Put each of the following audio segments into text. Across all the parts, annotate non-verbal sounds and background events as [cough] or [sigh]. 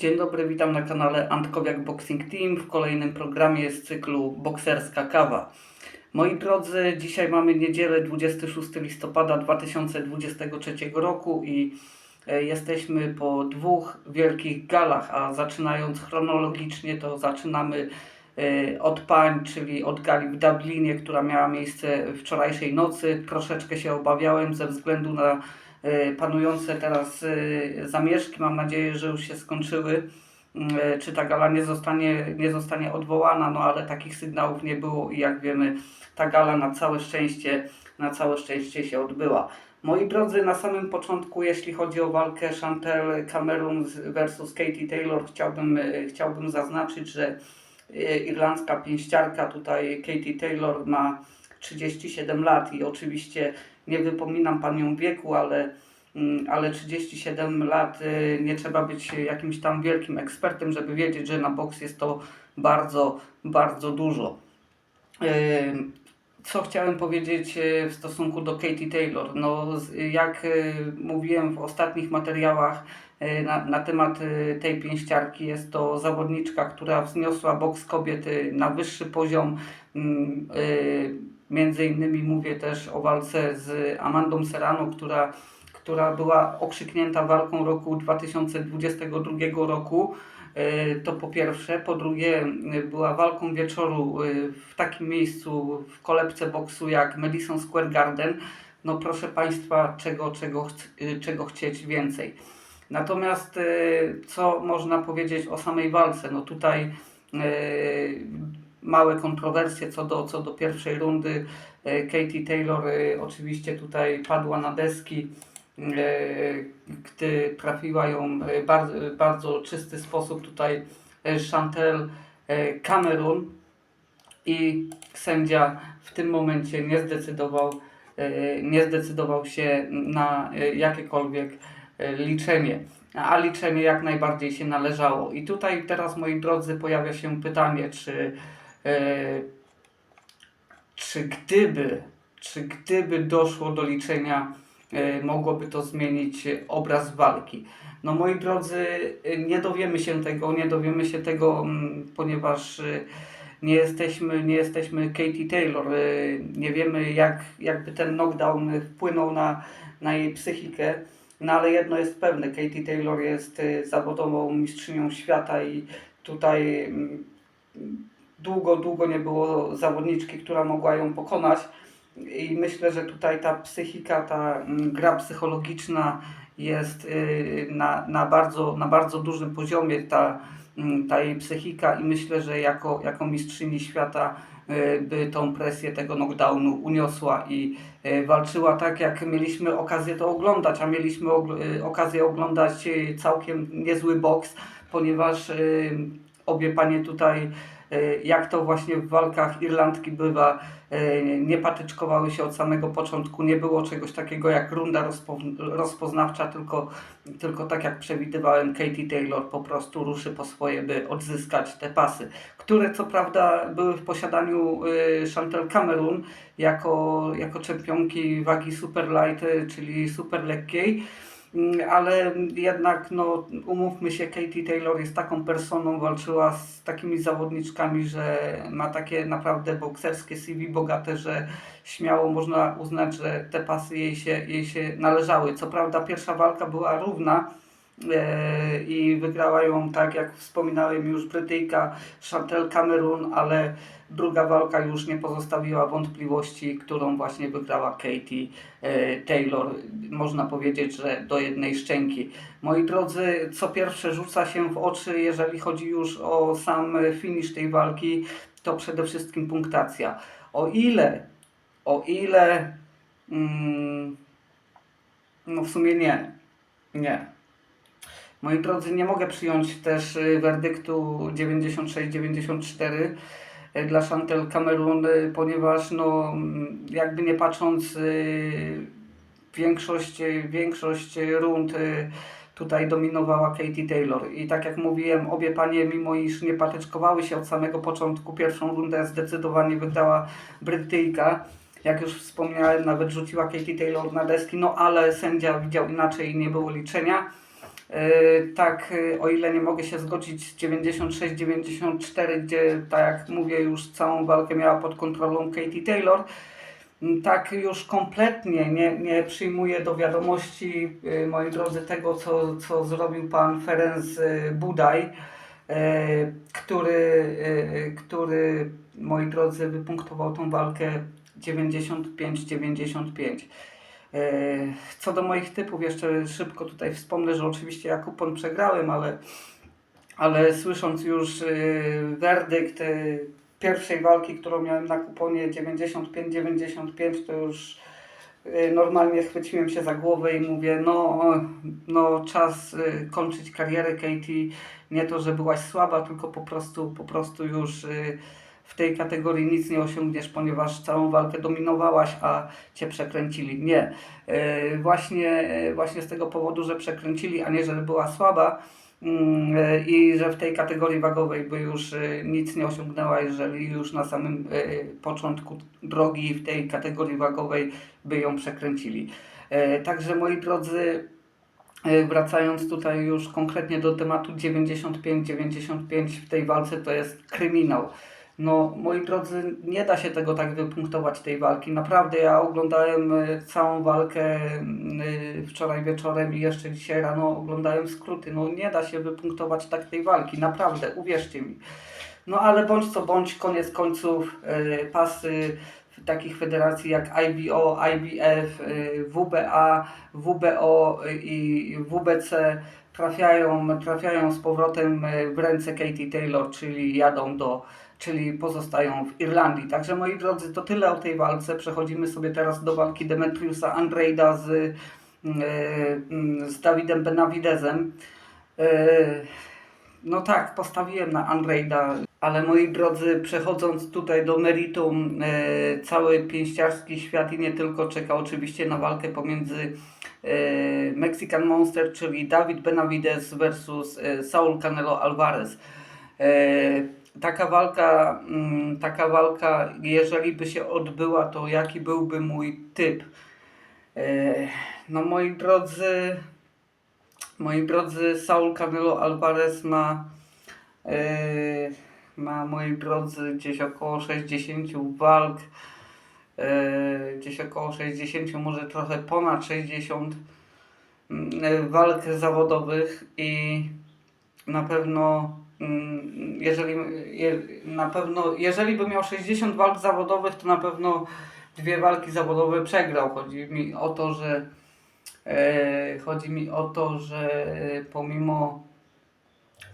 Dzień dobry, witam na kanale Antkowiak Boxing Team w kolejnym programie z cyklu Bokserska Kawa. Moi drodzy, dzisiaj mamy niedzielę 26 listopada 2023 roku i e, jesteśmy po dwóch wielkich galach, a zaczynając chronologicznie to zaczynamy e, od pań, czyli od gali w Dublinie, która miała miejsce wczorajszej nocy. Troszeczkę się obawiałem ze względu na panujące teraz e, zamieszki. Mam nadzieję, że już się skończyły. E, Czy ta gala nie zostanie, nie zostanie odwołana, no ale takich sygnałów nie było i jak wiemy, ta gala na całe szczęście, na całe szczęście się odbyła. Moi drodzy, na samym początku, jeśli chodzi o walkę Chantel Cameron versus Katie Taylor, chciałbym, e, chciałbym zaznaczyć, że e, irlandzka pięściarka, tutaj Katie Taylor ma 37 lat i oczywiście nie wypominam panią wieku, ale, mm, ale 37 lat y, nie trzeba być jakimś tam wielkim ekspertem, żeby wiedzieć, że na boks jest to bardzo, bardzo dużo. Ym, Co chciałem powiedzieć e, w stosunku do Katie Taylor? No, jak mówiłem w ostatnich materiałach na, na temat tej pięściarki, jest to zawodniczka, która wzniosła boks kobiety na wyższy poziom. Mm, Między innymi mówię też o walce z Amandą Serrano, która, która była okrzyknięta walką roku 2022 roku. E, To po pierwsze. Po drugie, e, była walką wieczoru e, w takim miejscu w kolebce boksu jak Madison Square Garden. No proszę Państwa, czego, czego, czego chcieć więcej. Natomiast co można powiedzieć o samej walce? No tutaj małe kontrowersje co do, co do pierwszej rundy. E, Katie Taylor e, oczywiście tutaj padła na deski e, gdy trafiła ją bardzo, bardzo czysty sposób tutaj Chantel Cameron i sędzia w tym momencie nie zdecydował, nie zdecydował się na jakiekolwiek liczenie. A liczenie jak najbardziej się należało. I tutaj teraz, moi drodzy, pojawia się pytanie, czy, czy gdyby, czy gdyby doszło do liczenia e, mogłoby to zmienić e, obraz walki. No moi drodzy, e, nie dowiemy się tego, nie dowiemy się tego, mm, ponieważ e, nie jesteśmy, nie jesteśmy Katie Taylor, e, nie wiemy jak, jakby ten knockdown wpłynął na, na jej psychikę. No ale jedno jest pewne, Katie Taylor jest e, zawodową mistrzynią świata i tutaj mm, długo, długo nie było zawodniczki, która mogła ją pokonać. I myślę, że tutaj ta psychika, ta mm, gra psychologiczna jest y, na, na, bardzo, na bardzo dużym poziomie, ta, mm, ta jej psychika i myślę, że jako, jako mistrzyni świata y, by tą presję tego knockdownu uniosła i y, walczyła tak, jak mieliśmy okazję to oglądać, a mieliśmy okazję oglądać całkiem niezły boks, ponieważ obie panie tutaj jak to właśnie w walkach Irlandki bywa, y, nie patyczkowały się od samego początku, nie było czegoś takiego jak runda rozpo- rozpoznawcza, tylko, tylko tak jak przewidywałem, Katie Taylor po prostu ruszy po swoje, by odzyskać te pasy, które co prawda były w posiadaniu y, Chantel Cameron jako, jako czempionki wagi super light, czyli super lekkiej, ale jednak no, umówmy się, Katie Taylor jest taką personą, walczyła z takimi zawodniczkami, że ma takie naprawdę bokserskie CV bogate, że śmiało można uznać, że te pasy jej się, jej się należały. Co prawda pierwsza walka była równa i wygrała ją, tak jak wspominałem już, Brytyjka Chantel Cameron, ale druga walka już nie pozostawiła wątpliwości, którą właśnie wygrała Katie e, Taylor. Można powiedzieć, że do jednej szczęki. Moi drodzy, co pierwsze rzuca się w oczy, jeżeli chodzi już o sam finish tej walki, to przede wszystkim punktacja. O ile, o ile, mm, no w sumie nie, nie. Moi drodzy, nie mogę przyjąć też y, werdyktu 96-94 y, dla Chantel Cameron, y, ponieważ no, mm, jakby nie patrząc większość, większość rund tutaj dominowała Katie Taylor. I tak jak mówiłem, obie panie, mimo iż nie patyczkowały się od samego początku, pierwszą rundę zdecydowanie wygrała Brytyjka. Jak już wspomniałem, nawet rzuciła Katie Taylor na deski, no ale sędzia widział inaczej i nie było liczenia. E, Tak, e, o ile nie mogę się zgodzić z 96-94, gdzie, tak jak mówię, już całą walkę miała pod kontrolą Katie Taylor, tak już kompletnie nie, nie przyjmuję do wiadomości, e, moi drodzy, tego, co, co zrobił pan Ferenc Budaj, który, który, moi drodzy, wypunktował tą walkę 95-95. E, Co do moich typów, jeszcze szybko tutaj wspomnę, że oczywiście ja kupon przegrałem, ale, ale słysząc już e, werdykt e, pierwszej walki, którą miałem na kuponie 95-95, to już normalnie chwyciłem się za głowę i mówię, no, no czas kończyć karierę Katie. Nie to, że byłaś słaba, tylko po prostu, po prostu już w tej kategorii nic nie osiągniesz, ponieważ całą walkę dominowałaś, a cię przekręcili. Nie. E, Właśnie, właśnie z tego powodu, że przekręcili, a nie, że była słaba mm, e, i że w tej kategorii wagowej by już e, nic nie osiągnęła, jeżeli już na samym początku drogi w tej kategorii wagowej by ją przekręcili. Także moi drodzy, Wracając tutaj już konkretnie do tematu 95-95 w tej walce to jest kryminał. No, moi drodzy, nie da się tego tak wypunktować tej walki. Naprawdę, ja oglądałem e, całą walkę e, wczoraj wieczorem i jeszcze dzisiaj rano oglądałem skróty. No, nie da się wypunktować tak tej walki, naprawdę, uwierzcie mi. No, ale bądź co bądź, koniec końców, e, pasy takich federacji jak IBO, IBF, y, WBA, WBO i WBC trafiają, trafiają z powrotem y, w ręce Katie Taylor, czyli jadą do, czyli pozostają w Irlandii. Także moi drodzy, to tyle o tej walce. Przechodzimy sobie teraz do walki Demetriusa Andrejda z, y, y, z Dawidem Benavidezem. Y, no tak, postawiłem na Andrejda, ale moi drodzy, przechodząc tutaj do meritum, e, cały pięściarski świat i nie tylko czeka oczywiście na walkę pomiędzy e, Mexican Monster, czyli David Benavidez versus e, Saul Canelo Alvarez. E, taka walka, mm, taka walka, jeżeli by się odbyła, to jaki byłby mój typ? E, no moi drodzy, Moi drodzy, Saul Canelo Alvarez ma, yy, ma, moi drodzy, gdzieś około 60 walk, yy, gdzieś około 60, może trochę ponad 60 yy, walk zawodowych i na pewno mm, jeżeli, je, na pewno, jeżeli by miał 60 walk zawodowych, to na pewno dwie walki zawodowe przegrał. Chodzi mi o to, że E, Chodzi mi o to, że pomimo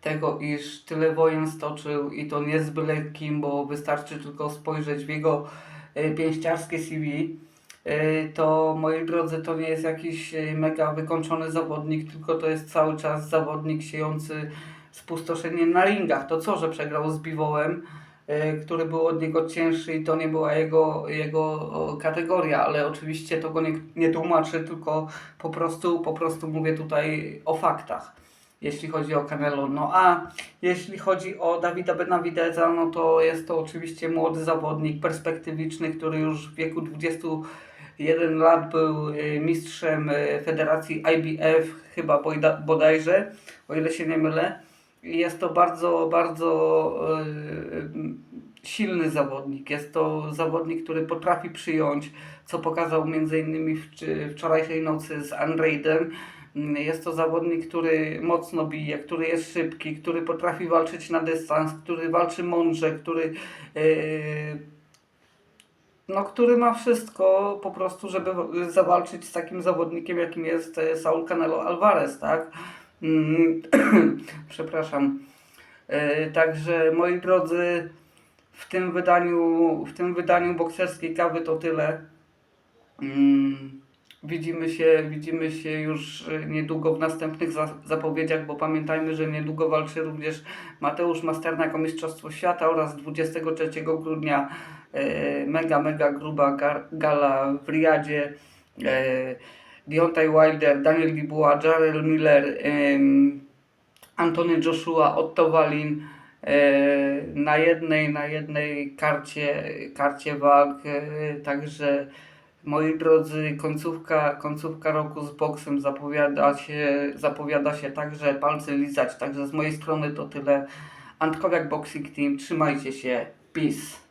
tego, iż tyle wojen stoczył i to nie z byle kim, bo wystarczy tylko spojrzeć w jego e, pięściarskie CV, e, to moi drodzy, to nie jest jakiś e, mega wykończony zawodnik, tylko to jest cały czas zawodnik siejący spustoszenie na ringach. To co, że przegrał z Biwołem, e, który był od niego cięższy i to nie była jego, jego kategoria, ale oczywiście to go nie, nie tłumaczy, tylko po prostu, po prostu mówię tutaj o faktach, jeśli chodzi o Canelo. No a jeśli chodzi o Dawida Benavideza, no to jest to oczywiście młody zawodnik, perspektywiczny, który już w wieku 21 lat był y, mistrzem y, federacji IBF, chyba bodajże, o ile się nie mylę. Jest to bardzo, bardzo y, silny zawodnik. Jest to zawodnik, który potrafi przyjąć, co pokazał w, wczorajszej nocy z. Mm, Jest to zawodnik, który mocno bije, który jest szybki, który potrafi walczyć na dystans, który walczy mądrze, który y, no, który ma wszystko po prostu, żeby zawalczyć z takim zawodnikiem, jakim jest e, Saul Canelo Alvarez, tak? Mm, [clears throat] Przepraszam. E, Także moi drodzy, w tym wydaniu, w tym wydaniu bokserskiej kawy to tyle. Mm, Widzimy się, widzimy się już e, niedługo w następnych za- zapowiedziach, bo pamiętajmy, że niedługo walczy również Mateusz Masternak o Mistrzostwo Świata oraz 23 grudnia e, mega, mega gruba gala w Riyadzie. Deontay Wilder, Daniel Dubois, Jarrell Miller, Antony Joshua, Otto Wallin e, na jednej, na jednej karcie, karcie walk, e, także Moi drodzy, końcówka, końcówka roku z boksem zapowiada się, zapowiada się także palce lizać. Także z mojej strony to tyle. Antkowiak Boxing Team, trzymajcie się. Peace.